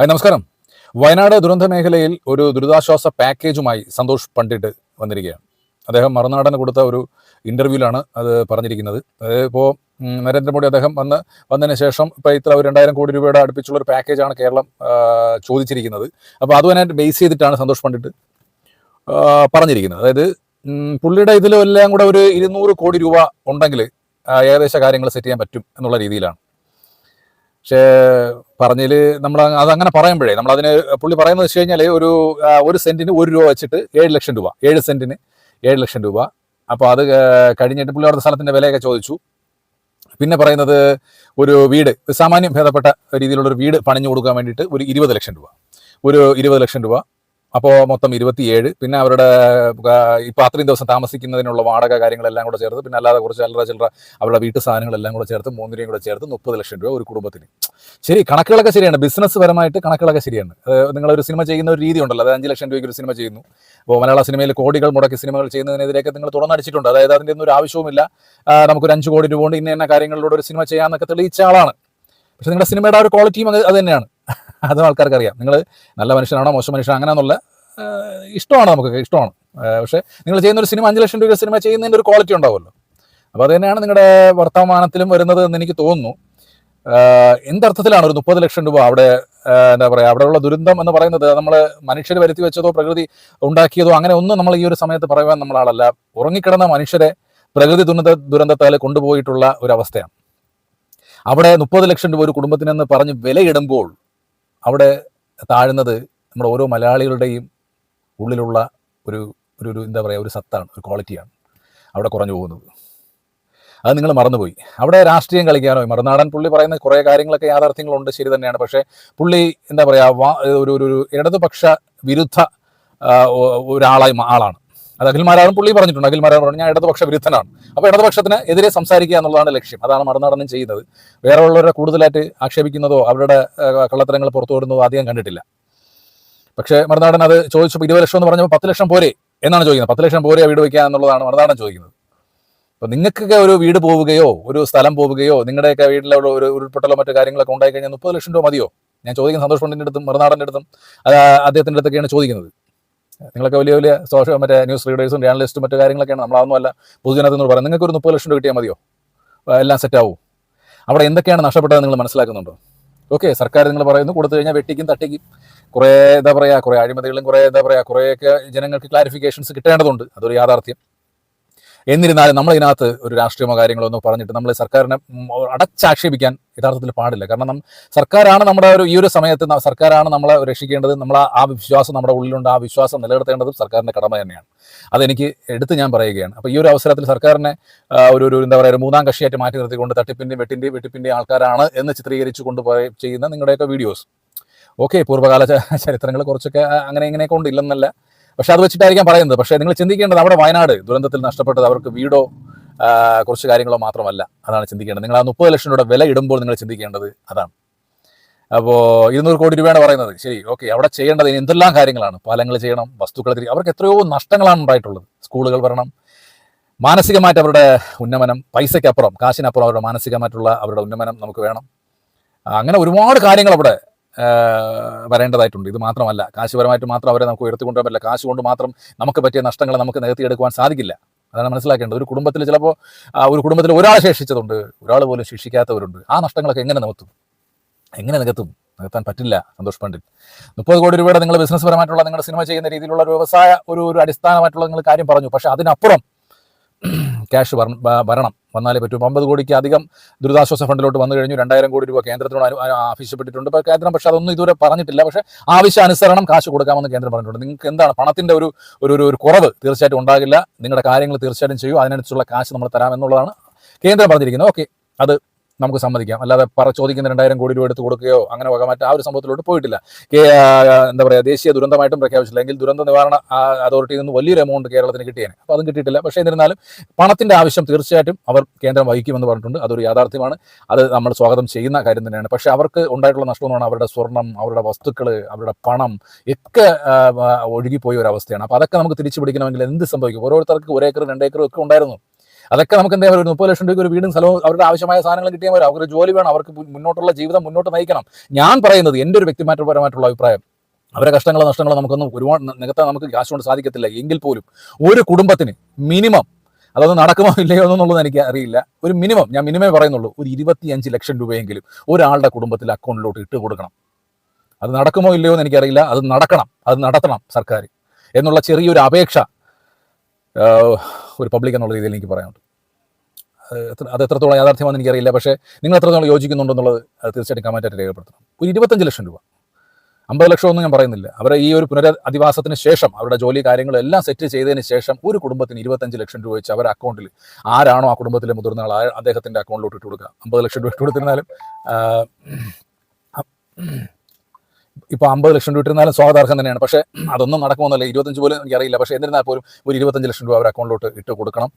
Hi നമസ്കാരം. വയനാട് ദുരന്ത മേഖലയിൽ ഒരു ദുരിതാശ്വാസ പാക്കേജുമായി സന്തോഷ് പണ്ഡിറ്റ് വന്നിരിക്കുകയാണ്. അദ്ദേഹം മറുനാടന് കൊടുത്ത ഒരു ഇന്റർവ്യൂവിലാണ് അത് പറഞ്ഞിരിക്കുന്നത്. അതായത് നരേന്ദ്രമോദി അദ്ദേഹം വന്ന് വന്നതിന് ശേഷം ഇപ്പോൾ ഇത്ര ഒരു രണ്ടായിരം കോടി രൂപയുടെ അടുപ്പിച്ചുള്ള ഒരു പാക്കേജാണ് കേരളം ചോദിച്ചിരിക്കുന്നത്. അപ്പോൾ അതുവനായിട്ട് ബേസ് ചെയ്തിട്ടാണ് സന്തോഷ് പണ്ഡിറ്റ് പറഞ്ഞിരിക്കുന്നത്. അതായത് പുള്ളിയുടെ ഇതിലെല്ലാം കൂടെ ഒരു ഇരുന്നൂറ് കോടി രൂപ ഉണ്ടെങ്കിൽ ഏകദേശ കാര്യങ്ങൾ സെറ്റ് ചെയ്യാൻ പറ്റും എന്നുള്ള രീതിയിലാണ്. പക്ഷേ പറഞ്ഞതിൽ നമ്മൾ അതങ്ങനെ പറയുമ്പോഴേ നമ്മൾ അതിന് പുള്ളി പറയുന്നത് വെച്ച് കഴിഞ്ഞാൽ ഒരു ഒരു സെന്റിന് ഒരു രൂപ വെച്ചിട്ട് ഏഴ് ലക്ഷം രൂപ ഏഴ് സെന്റിന് ഏഴ് ലക്ഷം രൂപ. അപ്പോൾ അത് കഴിഞ്ഞിട്ട് പുള്ളി അവിടുത്തെ സ്ഥലത്തിന്റെ വിലയൊക്കെ ചോദിച്ചു. പിന്നെ പറയുന്നത് ഒരു വീട് സാമാന്യം ഭേദപ്പെട്ട രീതിയിലുള്ള ഒരു വീട് പണിഞ്ഞു കൊടുക്കാൻ വേണ്ടിയിട്ട് ഒരു ഇരുപത് ലക്ഷം രൂപ. ഒരു ഇരുപത് ലക്ഷം രൂപ. അപ്പോൾ മൊത്തം ഇരുപത്തിയേഴ്. പിന്നെ അവരുടെ ഇപ്പോൾ ഇപ്പൊ അത്രയും ദിവസം താമസിക്കുന്നതിനുള്ള വാടക കാര്യങ്ങളെല്ലാം കൂടെ ചേർത്ത് പിന്നെ അല്ലാതെ കുറച്ച് അല്ലറ ചില്ലറ അവരുടെ വീട്ടു സാധനങ്ങളെല്ലാം കൂടെ ചേർത്ത് മൂന്നിനെയും കൂടെ ചേർത്ത് മുപ്പത് ലക്ഷം രൂപ ഒരു കുടുംബത്തിന്. ശരി കണക്കുകളൊക്കെ ശരിയാണ്. ബിസിനസ് പരമായിട്ട് കണക്കുകളൊക്കെ ശരിയാണ്. നിങ്ങളൊരു സിനിമ ചെയ്യുന്ന ഒരു രീതി ഉണ്ടല്ലോ. അത് അഞ്ച് ലക്ഷം രൂപയ്ക്ക് ഒരു സിനിമ ചെയ്യുന്നു. അപ്പോൾ മലയാള സിനിമയിൽ കോടികൾ മുടക്കി സിനിമകൾ ചെയ്യുന്നതിനെതിരെയൊക്കെ നിങ്ങൾ തുറന്നടിച്ചിട്ടുണ്ട്. അതായത് അതിന്റെ ഒന്നും ഒരു ആവശ്യവുമില്ല. നമുക്കൊരു അഞ്ച് കോടി രൂപ കൊണ്ട് ഇന്ന ഇന്ന കാര്യങ്ങളിലൂടെ ഒരു സിനിമ ചെയ്യാമെന്നൊക്കെ തെളിയിച്ച ആളാണ്. പക്ഷേ നിങ്ങളുടെ സിനിമയുടെ ആ ഒരു ക്വാളിറ്റിയും അത് തന്നെയാണ്. അതും ആൾക്കാർക്ക് അറിയാം നിങ്ങൾ നല്ല മനുഷ്യനാണോ മോശം മനുഷ്യനാണോ അങ്ങനെയാണെന്നുള്ള ഇഷ്ടമാണ് നമുക്ക് ഇഷ്ടമാണ്. പക്ഷേ നിങ്ങൾ ചെയ്യുന്ന ഒരു സിനിമ അഞ്ച് ലക്ഷം രൂപ സിനിമ ചെയ്യുന്നതിന്റെ ഒരു ക്വാളിറ്റി ഉണ്ടാവുമല്ലോ. അപ്പോൾ അത് തന്നെയാണ് നിങ്ങളുടെ വർത്തമാനത്തിലും വരുന്നത് എന്ന് എനിക്ക് തോന്നുന്നു. എന്തർത്ഥത്തിലാണ് ഒരു മുപ്പത് ലക്ഷം രൂപ അവിടെ എന്താ പറയുക അവിടെയുള്ള ദുരന്തം എന്ന് പറയുന്നത്? നമ്മൾ മനുഷ്യർ വരുത്തി വെച്ചതോ പ്രകൃതി ഉണ്ടാക്കിയതോ അങ്ങനെ ഒന്നും നമ്മൾ ഈ ഒരു സമയത്ത് പറയുവാൻ നമ്മൾ ആളല്ല. ഉറങ്ങിക്കിടന്ന മനുഷ്യരെ പ്രകൃതി ദുരന്ത ദുരന്തത്താൽ കൊണ്ടുപോയിട്ടുള്ള ഒരു അവസ്ഥയാണ്. അവിടെ മുപ്പത് ലക്ഷം രൂപ ഒരു കുടുംബത്തിനെന്ന് പറഞ്ഞ് വിലയിടുമ്പോൾ അവിടെ താഴുന്നത് നമ്മുടെ ഓരോ മലയാളികളുടെയും ഉള്ളിലുള്ള ഒരു ഒരു ഒരു എന്താ പറയുക ഒരു സത്താണ് ഒരു ക്വാളിറ്റിയാണ് അവിടെ കുറഞ്ഞു പോകുന്നത്. അത് നിങ്ങൾ മറന്നുപോയി. അവിടെ രാഷ്ട്രീയം കളിക്കാനോ മറുനാടൻ പുള്ളി പറയുന്ന കുറേ കാര്യങ്ങളൊക്കെ യാഥാർത്ഥ്യങ്ങളുണ്ട് ശരി തന്നെയാണ്. പക്ഷേ പുള്ളി എന്താ പറയുക ഒരു ഒരു ഇടതുപക്ഷ വിരുദ്ധ ഒരാളായി ആളാണ്. അത് അഖിൽമാരാറും പുള്ളി പറഞ്ഞിട്ടുണ്ട്. അഖിൽമാരാർ പറഞ്ഞു ഞാൻ ഇടതുപക്ഷ വിരുദ്ധനാണ്. അപ്പോൾ ഇടതുപക്ഷത്തിന് എതിരെ സംസാരിക്കുക എന്നുള്ളതാണ് ലക്ഷ്യം. അതാണ് മറുനാടനും ചെയ്യുന്നത്. വേറെ ഉള്ളവരെ കൂടുതലായിട്ട് ആക്ഷേപിക്കുന്നതോ അവരുടെ കള്ളത്തരങ്ങൾ പുറത്തു വിടുന്നതോ അധികം കണ്ടിട്ടില്ല. പക്ഷേ മറുനാടൻ അത് ചോദിച്ചപ്പോൾ ഇരുപത് ലക്ഷം എന്ന് പറഞ്ഞപ്പോൾ പത്ത് ലക്ഷം പോരെ എന്നാണ് ചോദിക്കുന്നത്. പത്ത് ലക്ഷം പോരെ വീട് വയ്ക്കുക എന്നുള്ളതാണ് മറുനാടൻ ചോദിക്കുന്നത്. അപ്പോൾ നിങ്ങൾക്കൊക്കെ ഒരു വീട് പോവുകയോ ഒരു സ്ഥലം പോവുകയോ നിങ്ങളുടെയൊക്കെ വീട്ടിലെ ഒരു ഉരുൾപൊട്ടലോ മറ്റു കാര്യങ്ങളൊക്കെ ഉണ്ടായി കഴിഞ്ഞാൽ മുപ്പത് ലക്ഷം രൂപ മതിയോ? ഞാൻ ചോദിക്കുന്ന സന്തോഷ് പണ്ടിന്റെ അടുത്തും മറുനാടന്റെ അടുത്തും അദ്ദേഹത്തിന്റെ അടുത്തൊക്കെയാണ് ചോദിക്കുന്നത്. നിങ്ങളൊക്കെ വലിയ വലിയ സോഷ്യൽ മറ്റേ ന്യൂസ് റീഡേഴ്സും ജേർണലിസ്റ്റും മറ്റു കാര്യങ്ങളൊക്കെയാണ്. നമ്മളതൊന്നും അല്ല. പൊതുജനത്തിനോട് പറയാം. നിങ്ങൾക്ക് ഒരു മുപ്പത് ലക്ഷം രൂപ കിട്ടിയാൽ മതിയോ? എല്ലാം സെറ്റാവും അവിടെ എന്തൊക്കെയാണ് നഷ്ടപ്പെട്ടത് നിങ്ങൾ മനസ്സിലാക്കുന്നുണ്ടോ? ഓക്കെ സർക്കാർ നിങ്ങൾ പറയുന്നു കൊടുത്തു കഴിഞ്ഞാൽ വെട്ടിക്കും തട്ടിക്കും. കുറേ എന്താ പറയുക കുറേ അഴിമതികളും കുറേ എന്താ പറയുക കുറേയൊക്കെ ജനങ്ങൾക്ക് ക്ലാരിഫിക്കേഷൻസ് കിട്ടേണ്ടതുണ്ട്. അതൊരു യാഥാർത്ഥ്യം. എന്നിരുന്നാലും നമ്മൾ ഇതിനകത്ത് ഒരു രാഷ്ട്രീയമോ കാര്യങ്ങളോ ഒന്നും പറഞ്ഞിട്ട് നമ്മൾ സർക്കാരിനെ അടച്ചാക്ഷേപിക്കാൻ യഥാർത്ഥത്തിൽ പാടില്ല. കാരണം സർക്കാരാണ് നമ്മുടെ ഒരു ഈ ഒരു സമയത്ത് സർക്കാരാണ് നമ്മളെ രക്ഷിക്കേണ്ടത് നമ്മൾ ആ- വിശ്വാസം നമ്മുടെ ഉള്ളിലുണ്ട് ആ വിശ്വാസം നിലനിർത്തേണ്ടതും സർക്കാരിന്റെ കടമ തന്നെയാണ്. അതെനിക്ക് എടുത്ത് ഞാൻ പറയുകയാണ്. അപ്പോൾ ഈ ഒരു അവസരത്തിൽ സർക്കാരിനെ ഒരു ഒരു എന്താ പറയുക ഒരു മൂന്നാം കക്ഷിയായിട്ട് മാറ്റി നിർത്തിക്കൊണ്ട് തട്ടിപ്പിന്റെ വെട്ടിന്റെ വെട്ടിപ്പിന്റെ ആൾക്കാരാണ് എന്ന് ചിത്രീകരിച്ചു കൊണ്ട് പറയ- ചെയ്യുന്ന നിങ്ങളുടെയൊക്കെ വീഡിയോസ്. ഓക്കെ പൂർവകാല ചരിത്രങ്ങൾ കുറച്ചൊക്കെ അങ്ങനെ ഇങ്ങനെയൊക്കെ ഉണ്ട് ഇല്ലെന്നല്ല പക്ഷെ അത് വെച്ചിട്ടായിരിക്കാം പറയുന്നത്. പക്ഷേ നിങ്ങൾ ചിന്തിക്കേണ്ടത് അവിടെ വയനാട് ദുരന്തത്തിൽ നഷ്ടപ്പെട്ടത് അവർക്ക് വീടോ കുറച്ച് കാര്യങ്ങളോ മാത്രമല്ല. അതാണ് ചിന്തിക്കേണ്ടത്. നിങ്ങൾ ആ മുപ്പത് ലക്ഷം രൂപയുടെ വില ഇടുമ്പോൾ നിങ്ങൾ ചിന്തിക്കേണ്ടത് അതാണ്. അപ്പോൾ ഇരുന്നൂറ് കോടി രൂപയാണ് പറയുന്നത്. ശരി ഓക്കെ. അവിടെ ചെയ്യേണ്ടത് എന്തെല്ലാം കാര്യങ്ങളാണ്? പാലങ്ങൾ ചെയ്യണം വസ്തുക്കൾ തിരി അവർക്ക് എത്രയോ നഷ്ടങ്ങളാണ് ഉണ്ടായിട്ടുള്ളത്. സ്കൂളുകൾ വരണം. മാനസികമായിട്ട് അവരുടെ ഉന്നമനം പൈസയ്ക്കപ്പുറം കാശിനപ്പുറം അവരുടെ മാനസികമായിട്ടുള്ള അവരുടെ ഉന്നമനം നമുക്ക് വേണം. അങ്ങനെ ഒരുപാട് കാര്യങ്ങൾ അവിടെ വരേണ്ടതായിട്ടുണ്ട്. ഇത് മാത്രമല്ല കാശുപരമായിട്ട് മാത്രം അവരെ നമുക്ക് ഉയർത്തിക്കൊണ്ടുവരാൻ പറ്റില്ല. കാശ് കൊണ്ട് മാത്രം നമുക്ക് പറ്റിയ നഷ്ടങ്ങൾ നമുക്ക് നികത്തിയെടുക്കുവാൻ സാധിക്കില്ല. അതാണ് മനസ്സിലാക്കേണ്ടത്. ഒരു കുടുംബത്തിൽ ചിലപ്പോൾ ഒരു കുടുംബത്തിൽ ഒരാൾ ശേഷിച്ചതുണ്ട് ഒരാൾ പോലും ശിക്ഷിക്കാത്തവരുണ്ട്. ആ നഷ്ടങ്ങളൊക്കെ എങ്ങനെ നികത്തും? എങ്ങനെ നികത്തും? നികത്താൻ പറ്റില്ല സന്തോഷ് പണ്ഡിറ്റ്. മുപ്പത് കോടി രൂപയുടെ നിങ്ങൾ ബിസിനസ് പരമായിട്ടുള്ള നിങ്ങൾ സിനിമ ചെയ്യുന്ന രീതിയിലുള്ള ഒരു വ്യവസായ ഒരു ഒരു അടിസ്ഥാനമായിട്ടുള്ള നിങ്ങൾ കാര്യം പറഞ്ഞു. പക്ഷേ അതിനപ്പുറം ക്യാഷ് വരണം. വന്നാലേ പറ്റും. അമ്പത് കോടിക്ക് അധികം ദുരിതാശ്വാസ ഫണ്ടിലോട്ട് വന്നു കഴിഞ്ഞു. രണ്ടായിരം കോടി രൂപ കേന്ദ്രത്തിനോട് ആവശ്യപ്പെട്ടിട്ടുണ്ട്. കേന്ദ്രം പക്ഷേ അതൊന്നും ഇതുവരെ പറഞ്ഞിട്ടില്ല. പക്ഷേ ആവശ്യാനുസരണം കാശ് കൊടുക്കാമെന്ന് കേന്ദ്രം പറഞ്ഞിട്ടുണ്ട്. നിങ്ങൾക്ക് എന്താണ് പണത്തിന്റെ ഒരു ഒരു ഒരു- ഒരു കുറവ് തീർച്ചയായിട്ടും ഉണ്ടാകില്ല. നിങ്ങളുടെ കാര്യങ്ങൾ തീർച്ചയായിട്ടും ചെയ്യൂ. അതിനനുസരിച്ചുള്ള കാശ് നമ്മൾ തരാമെന്നുള്ളതാണ് കേന്ദ്രം പറഞ്ഞിരിക്കുന്നത്. ഓക്കെ. അത് നമുക്ക് സമ്മതിക്കാം. അല്ലാതെ പറ ചോദിക്കുന്ന രണ്ടായിരം കോടി രൂപ എടുത്ത് കൊടുക്കുകയോ അങ്ങനെ വക മറ്റ ആ ഒരു സംഭവത്തിലോട്ട് പോയിട്ടില്ല. എന്താ പറയുക ദേശീയ ദുരന്തമായിട്ടും പ്രഖ്യാപിച്ചില്ല. എങ്കിൽ ദുരന്ത നിവാരണ അതോറിറ്റിയിൽ നിന്ന് വലിയൊരു എമൗണ്ട് കേരളത്തിന് കിട്ടിയേനെ. അപ്പോൾ അതും കിട്ടിയിട്ടില്ല. പക്ഷേ എന്നിരുന്നാലും പണത്തിന്റെ ആവശ്യം തീർച്ചയായിട്ടും അവർ കേന്ദ്രം വഹിക്കുമെന്ന് പറഞ്ഞിട്ടുണ്ട്. അതൊരു യാഥാർത്ഥ്യമാണ്. അത് നമ്മൾ സ്വാഗതം ചെയ്യുന്ന കാര്യം തന്നെയാണ്. പക്ഷേ അവർക്ക് ഉണ്ടായിട്ടുള്ള നഷ്ടം എന്ന് പറഞ്ഞാൽ അവരുടെ സ്വർണം അവരുടെ വസ്തുക്കൾ അവരുടെ പണം ഒക്കെ ഒഴുകിപ്പോയ ഒരു അവസ്ഥയാണ്. അപ്പോൾ അതൊക്കെ നമുക്ക് തിരിച്ചു പിടിക്കണമെങ്കിൽ എന്ത് സംഭവിക്കും? ഓരോരുത്തർക്ക് ഒരേക്കർ ഏക്കർ രണ്ട് ഏക്കറും ഒക്കെ ഉണ്ടായിരുന്നു. അതൊക്കെ നമുക്ക് എന്താ ഒരു മുപ്പത് ലക്ഷം രൂപയ്ക്ക് ഒരു വീടും സ്ഥലവും അവരുടെ ആവശ്യമായ സാധനങ്ങൾ കിട്ടിയാൽ വരും അവർക്ക് ജോലി വേണം. അവർക്ക് മുന്നോട്ടുള്ള ജീവിതം മുന്നോട്ട് നയിക്കണം. ഞാൻ പറയുന്നത് എന്റെ ഒരു വ്യക്തിമാറ്റപരമായിട്ടുള്ള അഭിപ്രായം. അവരുടെ കഷ്ടങ്ങളോ നഷ്ടങ്ങളോ നമുക്കൊന്നും ഒരുപാട് നികത്താൻ നമുക്ക് ക്യാഷ് കൊണ്ട് സാധിക്കത്തില്ല. എങ്കിൽ പോലും ഒരു കുടുംബത്തിന് മിനിമം അതൊന്നും നടക്കുമോ ഇല്ലയോ എന്നുള്ളത് എനിക്ക് അറിയില്ല. ഒരു മിനിമം ഞാൻ മിനിമമേ പറയുന്നുള്ളൂ ഒരു ഇരുപത്തിയഞ്ച് ലക്ഷം രൂപയെങ്കിലും ഒരാളുടെ കുടുംബത്തിൽ അക്കൗണ്ടിലോട്ട് ഇട്ട് കൊടുക്കണം. അത് നടക്കുമോ ഇല്ലയോ എന്ന് എനിക്കറിയില്ല. അത് നടക്കണം. അത് നടത്തണം സർക്കാർ എന്നുള്ള ചെറിയൊരു അപേക്ഷ ഒരു പബ്ലിക് എന്നുള്ള രീതിയിൽ എനിക്ക് പറയാനുണ്ട്. അത് എത്ര- എത്രത്തോളം യാഥാർത്ഥ്യമാണെന്ന് എനിക്കറിയില്ല. പക്ഷേ നിങ്ങൾ എത്രത്തോളം യോജിക്കുന്നുണ്ടെന്നുള്ളത് തീർച്ചയായിട്ടും കമന്റായിട്ട് രേഖപ്പെടുത്തണം. ഒരു ഇരുപത്തഞ്ച് ലക്ഷം രൂപ. അമ്പത് ലക്ഷമൊന്നും ഞാൻ പറയുന്നില്ല. അവരെ ഈ ഒരു പുനരധിവാസത്തിന് ശേഷം അവരുടെ ജോലി കാര്യങ്ങളെല്ലാം സെറ്റ് ചെയ്തതിന് ശേഷം ഒരു കുടുംബത്തിന് ഇരുപത്തഞ്ച് ലക്ഷം രൂപ വെച്ച് അവരുടെ അക്കൗണ്ടിൽ ആരാണോ ആ കുടുംബത്തിലെ മുതിർന്ന ആൾ അദ്ദേഹത്തിന്റെ അക്കൗണ്ടിലോട്ട് ഇട്ട് കൊടുക്കുക. അമ്പത് ലക്ഷം രൂപ ഇട്ട് കൊടുത്തിരുന്നാലും ഇപ്പോൾ അമ്പത് ലക്ഷം രൂപ ഇട്ടിരുന്നാലും സ്വാഗതാർഹം തന്നെയാണ്. പക്ഷേ അതൊന്നും നടക്കുമെന്നല്ല. ഇരുപത്തഞ്ച് പോലും എനിക്കറിയില്ല പക്ഷേ എന്നിരുന്നാൽ പോലും ഒരു ഇരുപത്തഞ്ച് ലക്ഷം രൂപ അവർ അക്കൗണ്ടിലോട്ട് ഇട്ട് കൊടുക്കണം.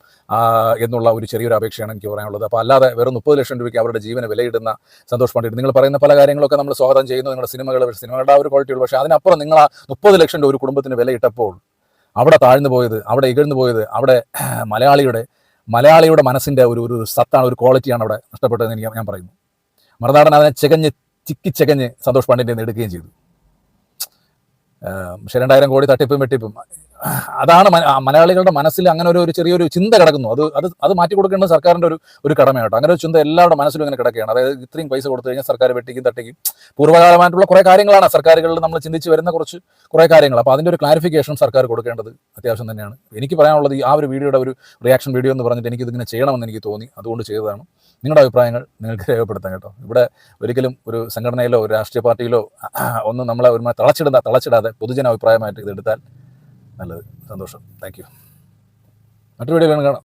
എന്നുള്ള ഒരു ചെറിയൊരു അപേക്ഷയാണ് എനിക്ക് പറയാനുള്ളത്. അപ്പോൾ അല്ലാതെ വെറും മുപ്പത് ലക്ഷം രൂപയ്ക്ക് അവരുടെ ജീവനെ വിലയിടുന്ന സന്തോഷ് പണ്ഡിറ്റ് നിങ്ങൾ പറയുന്ന പല കാര്യങ്ങളൊക്കെ നമ്മൾ സ്വാഗതം ചെയ്യുന്നു. നിങ്ങളുടെ സിനിമകൾ സിനിമകളുടെ ആ ഒരു ക്വാളിറ്റി ഉള്ളൂ. പക്ഷേ അതിനപ്പുറം നിങ്ങൾ ആ മുപ്പത് ലക്ഷം രൂപ ഒരു കുടുംബത്തിന് വിലയിട്ടപ്പോൾ അവിടെ താഴ്ന്നു പോയത് അവിടെ ഇകഴ്ന്നു പോയത് അവിടെ മലയാളിയുടെ മലയാളിയുടെ മനസ്സിന്റെ ഒരു ഒരു സത്താണ് ഒരു ക്വാളിറ്റിയാണ് അവിടെ നഷ്ടപ്പെട്ടതെന്ന് എനിക്ക് ഞാൻ പറയുന്നു. മറുനാടൻ അതിനെ ചികഞ്ഞ് ചിക്കി ചികഞ്ഞ് സന്തോഷ് പാണ്ഡ്യന്റെ എടുക്കുകയും ചെയ്തു. പക്ഷേ രണ്ടായിരം കോടി തട്ടിപ്പും വെട്ടിപ്പും. അതാണ് മലയാളികളുടെ മനസ്സിൽ അങ്ങനെ ഒരു ഒരു ചെറിയൊരു ചിന്ത കിടക്കുന്നു. അത് അത് അത് മാറ്റി കൊടുക്കേണ്ട സർക്കാരിന്റെ ഒരു ഒരു കടമയാട്ടോ അങ്ങനെ ഒരു ചിന്ത എല്ലാവരുടെ മനസ്സിലും ഇങ്ങനെ കിടക്കുകയാണ്. അതായത് ഇത്രയും പൈസ കൊടുത്തു കഴിഞ്ഞാൽ സർക്കാർ വെട്ടിക്കും തട്ടിക്കും. പൂർവകാലമായിട്ടുള്ള കുറേ കാര്യങ്ങളാണ് സർക്കാരുകളിൽ നമ്മൾ ചിന്തിച്ച് വരുന്ന കുറച്ച് കുറേ കാര്യങ്ങൾ. അപ്പോൾ അതിന്റെ ഒരു ക്ലാരിഫിക്കേഷൻ സർക്കാർ കൊടുക്കേണ്ടത് അത്യാവശ്യം തന്നെയാണ്. എനിക്ക് പറയാനുള്ളത് ആ ഒരു വീഡിയോയുടെ ഒരു റിയാക്ഷൻ വീഡിയോ എന്ന് പറഞ്ഞിട്ട് എനിക്ക് ഇതിങ്ങനെ ചെയ്യണമെന്ന് എനിക്ക് തോന്നി. അതുകൊണ്ട് ചെയ്തതാണ്. നിങ്ങളുടെ അഭിപ്രായങ്ങൾ നിങ്ങൾക്ക് രേഖപ്പെടുത്താം കേട്ടോ. ഇവിടെ ഒരിക്കലും ഒരു സംഘടനയിലോ ഒരു രാഷ്ട്രീയ പാർട്ടിയിലോ ഒന്നും നമ്മളെ ഒരു തളച്ചിടുന്ന തളച്ചിടാതെ പൊതുജന അഭിപ്രായമായിട്ട് ഇത് എടുത്താൽ നല്ലത്. സന്തോഷം. Thank you. മറ്റൊരു വീഡിയോ കാണാം.